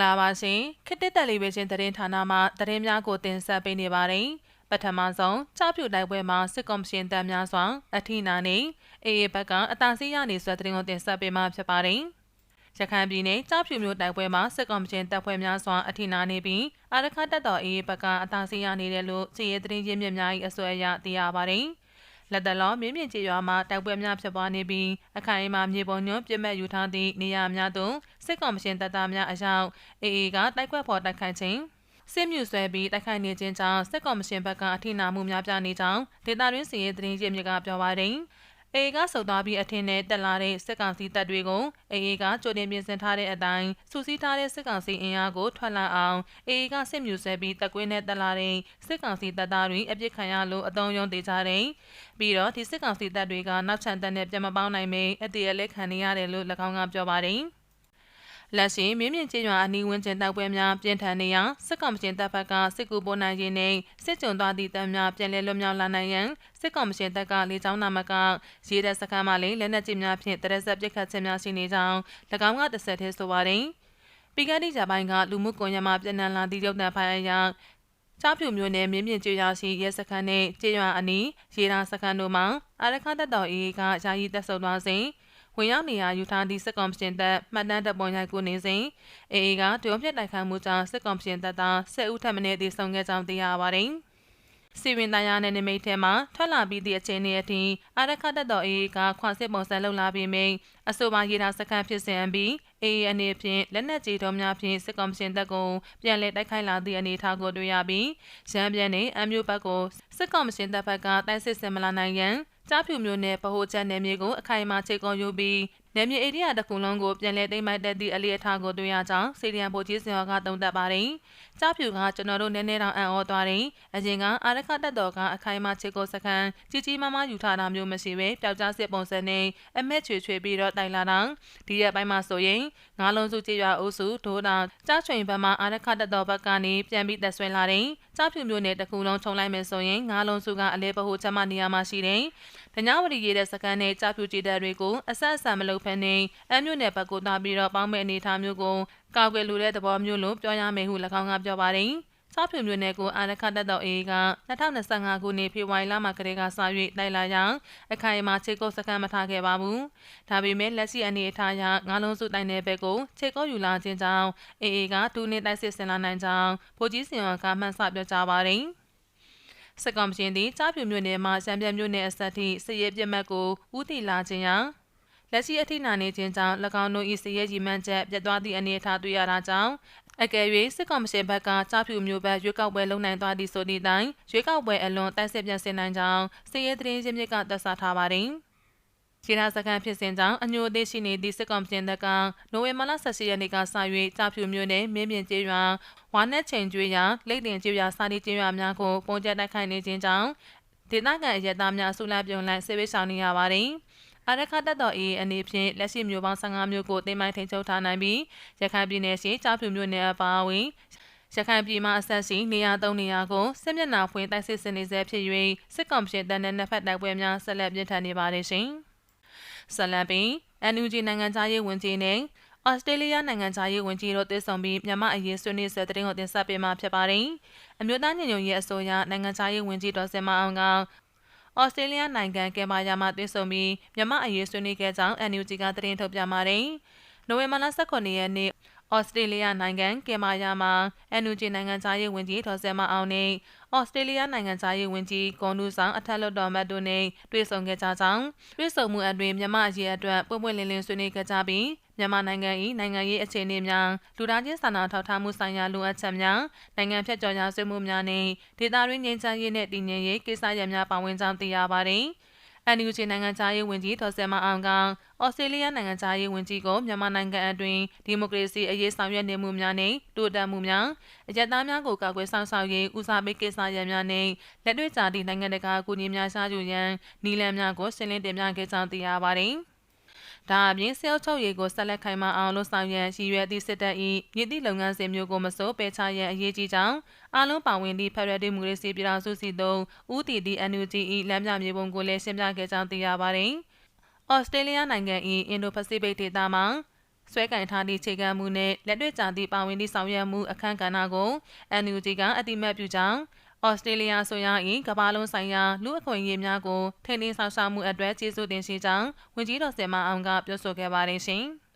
္ဂလာပါရှင်ခေတ်တက်တယ်လီဗီရှင်သတင်းဌာနမှသတင်းများကိုတင်ဆက်ပေးနေပါတယ်ပထမဆုံးချပြူတိုက်ပွဲမှာစစ်ကော်မရှင်တပ်များစွာအထိနာနေအေအေဘက်ကအတာစီရနေဆွဲသတင်းကိုတင်ဆက်ပေးမှာဖြစ်ပါတယ်ရခိုင်ပြည်နယ်ကြောက်ဖြူမြို့တိုက်ပွဲမှာစစ်ကောင်စီတပ်ဖွဲ့များစွာအထိနာနေပြီးအာရခတပ်တော်အေးဘက်ကအသာစီးရနေတယ်လို့စီရဲသတင်းရင်းမြစ်များ၏အစွဲအရသိရပါတယ်။ လက်တလောမြင်းမြင့်ကျေးရွာမှာတိုက်ပွဲများဖြစ်ပွားနေပြီးအခိုင်အမာမြေပုံညွှန်းပြစ်မဲ့ယူထားသည့်နေရာများသို့စစ်ကောင်စီတပ်သားများအရောက်အေးအေးကတိုက်ခွက်ဖော်တိုက်ခိုက်ခြင်းစစ်မြူဆွဲပြီးတိုက်ခိုက်နေခြင်းကြောင့်စစ်ကောင်စီဘက်ကအထိနာမှုများပြနေကြောင်းဒေတာရင်းစီရဲသတင်းရင်းမြစ်ကပြောပါတယ်။ အေအေကစုံသွားပြီးအထင်နဲ့တက်လာတဲ့စစ်ကောင်စီတပ်တွေကိုအေအေကကြိုတင်ပြင်ဆင်ထားတဲ့အတိုင်းစူးစီးထားတဲ့စစ်ကောင်စီအင်အားကိုထွက်လာအောင်အေအေကစစ်မြူဆဲပြီးတက်ကွင်းနဲ့တက်လာတဲ့စစ်ကောင်စီတပ်သားတွေအပြစ်ခံရလို့အုံယုံသေးကြတယ်။ပြီးတော့ဒီစစ်ကောင်စီတပ်တွေကနောက်ချန်တပ်နဲ့ပြန်မပေါင်းနိုင်မေအတည်အလက်ခံနေရတယ်လို့၎င်းကပြောပါတယ်။ လက်ရှိမြင်းမြင့်ကျေးရွာအနီးဝန်းကျင်တိုက်ပွဲများပြင်းထန်နေရာစစ်ကောင်စီတပ်ဖက်ကစစ်ကူပို့နိုင်ခြင်းနဲ့စစ်ကြုံသွားသည့်တပ်များပြန်လည်လွတ်မြောက်လာနိုင်ရန်စစ်ကောင်စီတပ်ကလေကြောင်းနာမကရေတပ်စခန်းမှလည်းလက်နက်ကြီးများဖြင့်တရက်ဆက်ပစ်ခတ်ခြင်းများရှိနေကြောင်း၎င်းကတစ်ဆက်တည်းဆိုပါတယ်။ပြီးခဲ့သည့်ဂျပိုင်းကလူမှုကွန်ရက်မှာပြည်내လာသည့်ရုပ်သံဖိုင်အရချားဖြူမျိုးနဲ့မြင်းမြင့်ကျေးရွာရှိရဲစခန်းနဲ့ကျေးရွာအနီးရေဒါစခန်းတို့မှာအာရခတပ်တော်အေးကယာယီတပ်ဆုပ်သွားစဉ် ဝင်ရောက်နေရာယူထားသည့်စစ်ကောင်ရှင်တပ်မှတ်တမ်းတပ်ပေါ်ရိုက်ကူနေစဉ်အေအေကတုံးပြစ်တိုက်ခိုက်မှုကြောင့်စစ်ကောင်ရှင်တပ်သား10ဦးထပ်မံတည်ဆုံခဲ့ကြောင်းသိရပါတယ်။စီဝင်တရားနယ်နိမိတ်ထဲမှာထွက်လာပြီးသည့်အချိန်အထိအာရခတ်တပ်တော်အေအေကခွန်စစ်ပုံစံလှုပ်လာပြီးမိအဆိုပါရေဒါစခန်းဖြစ်စဉ်ပြီးအေအေအနေဖြင့်လက်နက်ကြီးတော်များဖြင့်စစ်ကောင်ရှင်တပ်ကိုပြန်လည်တိုက်ခိုက်လာသည့်အနေအထားကိုတွေ့ရပြီးရန်ပြန်နှင့်အမျိုးဘက်ကိုစစ်ကောင်ရှင်တပ်ဘက်ကတိုက်စစ်ဆင်မလာနိုင်ရန် ကြားဖြူမျိုးနဲ့ဗဟိုချက်နယ်မြေကိုအခိုင်အမာချိန်ကုန်ယူပြီး နယ်မြေဧရိယာတစ်ခုလုံးကိုပြန်လည်သိမ်းပိုက်တဲ့သည့်အလီအထားကိုတွေ့ရကြောင်းစီရီယံဗိုလ်ကြီးစင်ဟောကသုံးသပ်ပါတယ်။ကြားဖြူကကျွန်တော်တို့နည်းနည်းတောင်အံ့ဩသွားတယ်။အရင်ကအာရခတက်တော်ကအခိုင်အမာချိန်ကုန်စခန်းကြီးကြီးမားမားယူထားတာမျိုးမရှိပဲပျောက်ကြားစစ်ပုံစံနဲ့အမက်ချွေချွေပြီးတော့တိုင်လာတာဒီရက်ပိုင်းမှာဆိုရင်ငါးလုံးစုကြေးရွာအုပ်စုဒိုးတောင်ကြားချွင်ဘက်မှာအာရခတက်တော်ဘက်ကနေပြန်ပြီးသက်ဆွဲလာတယ်။ကြားဖြူမျိုးနဲ့တခုလုံးခြုံလိုက်မယ်ဆိုရင်ငါးလုံးစုကအလဲပဟိုချက်မှနေရာမှာရှိတယ်။။ဒညဝရီရေးတဲ့စကန်နဲ့ကြာဖြူကြည်တဲ့တွေကိုအဆက်အဆံမလုပ်ဖက်နေအမျိုးနယ်ဘက်ကိုတာပြီးတော့ပေါင်းမဲ့အနေထားမျိုးကိုကောက်ွယ်လိုတဲ့သဘောမျိုးလို့ပြောရမယ်ဟု၎င်းကပြောပါတယ်။စားဖြူမျိုးနယ်ကိုအာရခတက်တော်အေးက2025ခုနှစ်ဖေဖော်ဝါရီလမှာကတည်းကစ၍တိုက်လာရာအခိုင်အမာခြေကုပ်စကန်မထားခဲ့ပါဘူး။ဒါပေမဲ့လက်ရှိအနေအထားအရငါးလုံးစုတိုင်တဲ့ဘက်ကိုခြေကုပ်ယူလာခြင်းကြောင့်အေးအေးကတူနေတိုက်စစ်ဆင်လာနိုင်ကြောင်းဗိုလ်ကြီးစင်ဝါကမှန်ဆပြောကြားပါတယ်။စစ်ကောင်ရှင်သည်ကြားပြူမြို့နယ်မှစံပြမြို့နယ်အစပ်ထိစစ်ရေးပြစ်မှတ်ကိုဦးတည်လာခြင်းရာ လက်ရှိအထိနာနေခြင်းကြောင့်၎င်းတို့၏စစ်ရေးကြီးမှန်းချက်ပြတ်သွားသည့်အနေအထားတွေ့ရတာကြောင့်အကယ်၍စစ်ကောင်ရှင်ဘက်ကကြားပြူမျိုးဘက်ရွေးကောက်ပွဲလုံနိုင်သွားသည့်ဆိုသည့်တိုင်ရွေးကောက်ပွဲအလွန်တိုက်စစ်ပြန်ဆင်နိုင်ကြောင်းစစ်ရေးသတင်းရင်းမြစ်ကသက်ဆိုင်ထားပါသည်။ခြေရာစကန်ဖြစ်စဉ်ကြောင့်အညိုအသေးရှိနေသည့်စစ်ကောင်ပြင်တပ်ကနိုဝင်ဘာလ18ရက်နေ့ကစ၍ကြာဖြူမြို့နယ်မင်းပြင်ကျေးရွာဝါနက်ချိန်ကျွေးရာလိတ်တင်ကျေးရွာစာတီကျေးရွာများကိုပုံကျတိုက်ခိုက်နေခြင်းကြောင့်ဒေသခံအရက်သားများဆူလာပြုံလိုက်ဆေးဝေးဆောင်နေရပါတယ်။ အရခတ်တော်အေးအနေဖြင့်လက်ရှိမျိုးပေါင်း15မျိုးကိုတင်မိုင်းထိန်ချုပ်ထားနိုင်ပြီးရခိုင်ပြည်နယ်ရှိကြာဖြူမြို့နယ်အပါအဝင်ရခိုင်ပြည်မှာအဆက်ရှိနေရာသုံးနေရာကိုစစ်မျက်နှာဖွင့်တိုက်စစ်စင်နေဆဲဖြစ်၍စစ်ကောင်ရှင်တပ်နဲ့နှစ်ဖက်တိုက်ပွဲများဆက်လက်ပြင်းထန်နေပါတယ်ရှင်။ဆက်လက်ပြီး NUG နိုင်ငံသားရေးဝန်ကြီးနဲ့ဩစတြေးလျနိုင်ငံသားရေးဝန်ကြီးတို့တွေ့ဆုံပြီးမြန်မာအရေးဆွေးနွေးဆက်တဲ့တင်ကိုတင်ဆက်ပေးမှာဖြစ်ပါတယ်။အမျိုးသားညီညွတ်ရေးအစိုးရနိုင်ငံသားရေးဝန်ကြီးဒေါ်စင်မအောင်က ဩစတြေးလျနိုင်ငံကင်မာယာမှာတွေ့ဆုံပြီးမြန်မာအရေးဆွေးနွေးခဲ့ကြောင်း NUG ကသတင်းထုတ်ပြန်ပါတယ်။နိုဝင်ဘာလ18ရက်နေ့ဩစတြေးလျနိုင်ငံကင်မာယာမှာ NUG နိုင်ငံသားရေးဝန်ကြီးဒေါ်စင်မအောင်နဲ့ဩစတြေးလျနိုင်ငံသားရေးဝန်ကြီးဂွန်နူဆောင်အထက်လွှတ်တော်မတ်တို့နဲ့တွေ့ဆုံခဲ့ကြကြောင်းတွေ့ဆုံမှုအတွင်းမြန်မာအရေးအတွက်ပွင့်ပွင့်လင်းလင်းဆွေးနွေးခဲ့ကြပြီး မြန်မာနိုင်ငံ၏နိုင်ငံရေးအခြေအနေများလူသားချင်းစာနာထောက်ထားမှုဆိုင်ရာလိုအပ်ချက်များနိုင်ငံဖြတ်ကျော်ရာဆွေးမှုများနဲ့ဒေသတွင်းငြိမ်းချမ်းရေးနဲ့တည်ငြိမ်ရေးကိစ္စရပ်များပါဝင်ကြောင်းသိရပါသည်။ NUG နိုင်ငံသားရေးဝန်ကြီးဒေါ်စင်မအောင်ကဩစတြေးလျနိုင်ငံသားရေးဝန်ကြီးကိုမြန်မာနိုင်ငံအတွင်းဒီမိုကရေစီအရေးဆောင်ရွက်နေမှုများနဲ့တိုးတက်မှုများအကြက်သားများကိုကာကွယ်ဆောင်ဆောင်ရေးဦးစားပေးကိစ္စရပ်များနဲ့လက်တွေ့ကြသည့်နိုင်ငံတကာအကူအညီများရှားယူရန်နီလန်များကိုရှင်းလင်းတင်ပြခဲ့ကြောင်းသိရပါတယ်။ ဒါအပြင်ဆဲလ်ချုပ်ရေးကိုဆက်လက်ခိုင်မာအောင်လှုပ်ဆောင်ရန်ရည်ရွယ်သည့်စစ်တပ်၏မြစ်သည့်လုပ်ငန်းစဉ်မျိုးကိုမစိုးပယ်ချရန်အရေးကြီးကြောင်းအလုံးပါဝင်သည့်ဖက်ဒရယ်ဒီမိုကရေစီပြည်ထောင်စုစီသို့ဦးတည်သည့် NUG ၏လမ်းပြမြေပုံကိုလည်းရှင်းပြခဲ့ကြောင်းသိရပါသည်။ဩစတြေးလျနိုင်ငံ၏အင်ဒိုပစိဖိတ်ဒေသမှာဆွဲကင်ထားသည့်ခြေခံမှုနှင့်လက်တွေ့ကြသည့်ပါဝင်သည့်ဆောင်ရွက်မှုအခမ်းကဏ္ဍကို NUG ကအတိမတ်ပြုကြောင်း ဩစတြေးလျဆိုရ၏ကမ္ဘာလုံးဆိုင်ရာလူအခွင့်အရေးများကိုထိန်းသိမ်းဆောင်ရှားမှုအတွက်ကျေးဇူးတင်ရှိကြောင်းဝန်ကြီးတော်စင်မအောင်ကပြောဆိုခဲ့ပါတယ်ရှင်။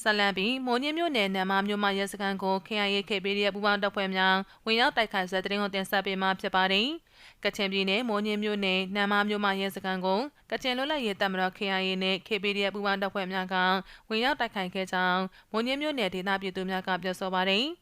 ဆလန်ပီမိုးညင်းမြို့နယ်နမ်မာမြို့မှာရဲစခန်းကို KIA KPD ရဲ့ပူးပေါင်းတပ်ဖွဲ့များဝင်ရောက်တိုက်ခိုက်ဆက်တဲ့တင်ကိုတင်ဆက်ပေးမှာဖြစ်ပါတယ်။ကချင်ပြည်နယ်မိုးညင်းမြို့နယ်နမ်မာမြို့မှာရဲစခန်းကိုကချင်လွတ်လပ်ရေးတပ်မတော် KIA နဲ့ KPD ရဲ့ပူးပေါင်းတပ်ဖွဲ့များကဝင်ရောက်တိုက်ခိုက်ခဲ့ကြောင်းမိုးညင်းမြို့နယ်ဒေသပြည်သူများကပြောဆိုပါတယ်။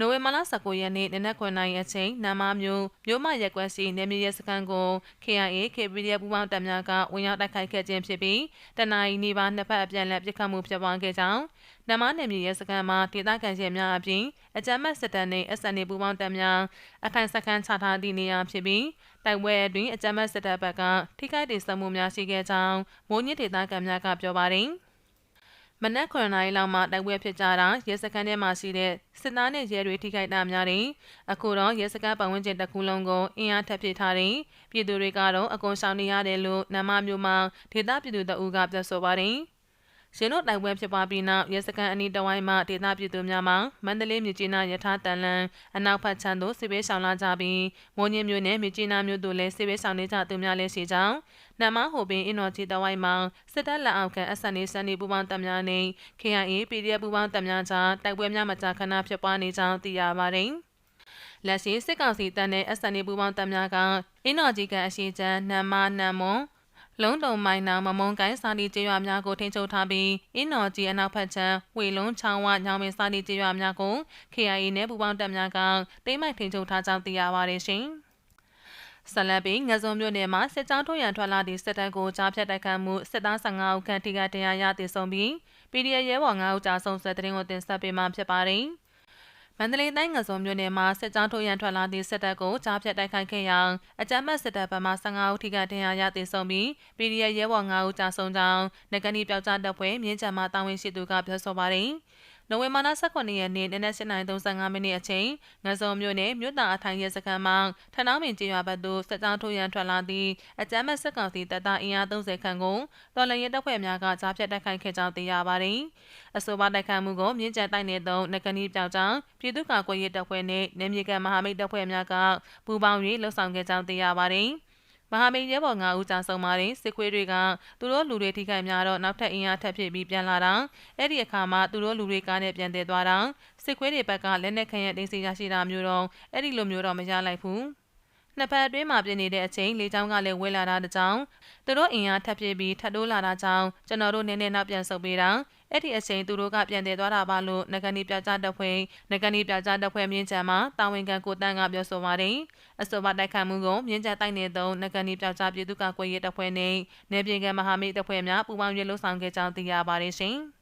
နိုဝင်ဘာလ19ရက်နေ့နနက်9:00နာရီအချိန်နမ်မာမြို့မြို့မရက်ကွက်စီနေမြေရဲစခန်းကို KIA KPDF ပူးပေါင်းတပ်များကဝင်ရောက်တိုက်ခိုက်ခဲ့ခြင်းဖြစ်ပြီးတနအီနီပါနှစ်ဖက်အပြန်အလှန်ပစ်ခတ်မှုဖြစ်ပွားခဲ့ကြောင်းနမ်မာနယ်မြေရဲစခန်းမှာဒေသခံရဲများအပြင်အကြမ်းဖက်စစ်တပ်နှင့် SNA ပူးပေါင်းတပ်များအခိုင်စခန်းချထားသည့်နေရာဖြစ်ပြီးတိုက်ပွဲအတွင်းအကြမ်းဖက်စစ်တပ်ဘက်ကထိခိုက်ဒေဆုံးမှုများရှိခဲ့ကြောင်းမိုးညစ်ဒေသခံများကပြောပါတယ်။ မနက်9နာရီလောက်မှတိုက်ပွဲဖြစ်ကြတာရဲစခန်းထဲမှာရှိတဲ့စစ်သားနဲ့ရဲတွေထိခိုက်တာများတယ်။အခုတော့ရဲစခန်းပတ်ဝန်းကျင်တစ်ခုလုံးကိုအင်အားထပ်ပြထားတယ်။ပြည်သူတွေကတော့အကုန်ရှောင်နေရတယ်လို့နမမျိုးမှာဒေသပြည်သူတအူးကပြောဆိုပါတယ်။ ရှင်တို့တိုင်ပွဲဖြစ်ပွားပြီးနောက်ရဲစခန်းအနီးတဝိုင်းမှဒေသပြည်သူများမှမန္တလေးမြကြီးနားရထားတန်လန်အနောက်ဘက်ခြမ်းသို့စစ်ဘေးရှောင်လာကြပြီးမိုးညင်းမြို့နယ်မြကြီးနားမြို့သို့လည်းစစ်ဘေးရှောင်နေကြသူများလည်းရှိကြောင်းနမဟိုပင်အင်တော်ကြီးတဝိုင်းမှာစစ်တပ်လက်အောက်ခံ SNA စန်နီပူပေါင်းတပ်များနဲ့ KIA PDF ပူပေါင်းတပ်များကြားတိုက်ပွဲများမကြာခဏဖြစ်ပွားနေကြောင်းသိရပါတယ်။လက်ရှိစစ်ကောင်စီတပ်နဲ့ SNA ပူပေါင်းတပ်များကအင်းတော်ကြီးကအရှိချမ်းနမ်မာနမ်မွန် လုံးတုံမိုင်းနာမမုံကိုင်းစာလီကျေးရွာများကိုထိန်းချုပ်ထားပြီးအင်းတော်ကြီးအနောက်ဘက်ခြမ်းဝေလုံးချောင်းဝညောင်ပင်စာလီကျေးရွာများကို KIA နဲ့ပူးပေါင်းတပ်များကတိမ့်မိုက်ထိန်းချုပ်ထားကြောင်းသိရပါတယ်ရှင်။ဆလန်ပီငဇုံမြို့နယ်မှာစစ်ကြောင်းထိုးရန်ထွက်လာသည့်စစ်တပ်ကိုကြားဖြတ်တိုက်ခတ်မှုစစ်သား15ဦးခန့်ထိခိုက်ဒဏ်ရာရသေဆုံးပြီး PDF ရဲဘော်9ဦးကြာဆုံးဆွဲတဲ့တင်ကိုတင်ဆက်ပေးမှဖြစ်ပါတယ်။ မန္တလေးတိုင်းငစုံမြို့နယ်မှာစစ်ကြောင်းထိုးရန်ထွက်လာသည့်စစ်တပ်ကိုကြားဖြတ်တိုက်ခိုက်ခဲ့ရာအကြမ်းဖက်စစ်တပ်ဘက်မှ15ဦးထိခိုက်ဒဏ်ရာရသေဆုံးပြီး PDF ရဲဘော်9ဦးကြာဆုံးကြောင်းနဂနီပြောက်ကြားတပ်ဖွဲ့မြင်းချံမှတာဝန်ရှိသူကပြောဆိုပါတယ်။ နိုဝင်ဘာလ18ရက်နေ့နနက်7:35မိနစ်အချိန်ငစုံမြို့နယ်မြို့တာအထိုင်ရဲစခန်းမှာထနောင်းပင်ကျေးရွာဘက်သို့စစ်ကြောင်းထိုးရန်ထွက်လာသည့်အကြမ်းမဲ့စစ်ကောင်စီတပ်သားအင်အား30ခန့်ကိုတော်လှန်ရေးတပ်ဖွဲ့များကကြားဖြတ်တိုက်ခိုက်ခဲ့ကြောင်းသိရပါတယ်။အဆိုပါတိုက်ခိုက်မှုကိုမြင်းကျန်တိုက်နယ်သုံးနဂနီပြောက်ကြောင်းပြည်သူ့ကာကွယ်ရေးတပ်ဖွဲ့နှင့်နေမြေကန်မဟာမိတ်တပ်ဖွဲ့များကပူးပေါင်း၍လှုပ်ဆောင်ခဲ့ကြောင်းသိရပါတယ်။ မဟာမိတ်ရဲဘော်9ဦးကြာဆုံးပါတယ်စစ်ခွေးတွေကသူတို့လူတွေထိခိုက်များတော့နောက်ထပ်အင်အားထပ်ဖြစ်ပြီးပြန်လာတာအဲ့ဒီအခါမှာသူတို့လူတွေကားနဲ့ပြန်တည်သွားတာစစ်ခွေးတွေဘက်ကလက်နက်ခံရတင်းစီရရှိတာမျိုးတော့အဲ့ဒီလိုမျိုးတော့မရလိုက်ဘူး နှစ်ဖက်အတွင်းမှာပြင်နေတဲ့အချိန်လေကြောင်းကလည်းဝဲလာတာတကြောင်သူတို့အင်အားထပ်ပြပြီးထပ်တိုးလာတာကြောင့်ကျွန်တော်တို့နည်းနည်းနောက်ပြန်ဆုတ်ပေးတာအဲ့ဒီအချိန်သူတို့ကပြန်တည်သွားတာပါလို့နဂနီပြကြတပ်ဖွဲ့နဂနီပြကြတပ်ဖွဲ့မြင်းချံမှာတာဝန်ခံကိုတန်းကပြောဆိုပါတယ်အဆိုပါတိုက်ခိုက်မှုကိုမြင်းချံတိုက်နေသောနဂနီပြကြပြည်သူ့ကာကွယ်ရေးတပ်ဖွဲ့နဲ့နေပြည်တော်မဟာမိတ်တပ်ဖွဲ့များပူးပေါင်းရွေးလှုပ်ဆောင်ခဲ့ကြောင်းသိရပါတယ်ရှင်။